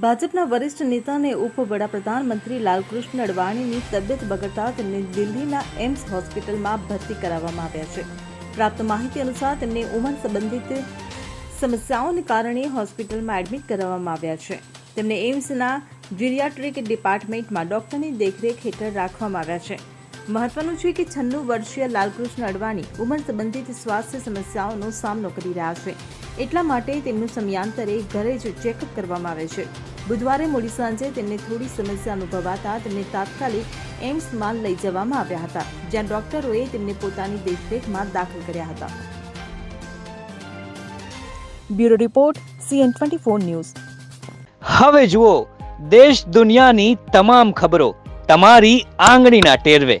ભાજપના વરિષ્ઠ નેતા અને ઉપ વડાપ્રધાન મંત્રી લાલકૃષ્ણ અડવાણીની તબિયત બગડતા તેમને દિલ્હીના એમ્સ હોસ્પિટલમાં ભરતી કરાવવામાં આવ્યા છે. પ્રાપ્ત માહિતી અનુસાર તેમને ઉંમર સંબંધિત સમસ્યાઓને કારણે હોસ્પિટલમાં એડમિટ કરાવવામાં આવ્યા છે. તેમને એમ્સના જીરિયાટ્રિક ડિપાર્ટમેન્ટમાં ડોક્ટરની દેખરેખ હેઠળ રાખવામાં આવ્યા છે. મહત્વનું છે કે છન્નું વર્ષીય લાલકૃષ્ણ અડવાણી ઉંમર સંબંધિત સ્વાસ્થ્ય સમસ્યાઓનો સામનો કરી રહ્યા છે. એટલા માટે તેમનું સમયાંતરે ઘરે જ ચેકઅપ કરવામાં આવે છે. બુધવારે મોડી સાંજે તેમને થોડી સમસ્યા અનુભવાતા તેમને તાત્કાલિક એમ્સમાં લઈ જવામાં આવ્યા હતા, જ્યાં ડોક્ટરોએ તેમને પોતાની દેખરેખમાં દાખલ કર્યા હતા. Bureau report, CN twenty four news. હવે જુઓ, દેશ દુનિયાની તમામ ખબરો, તમારી આંગળીના ટેરવે.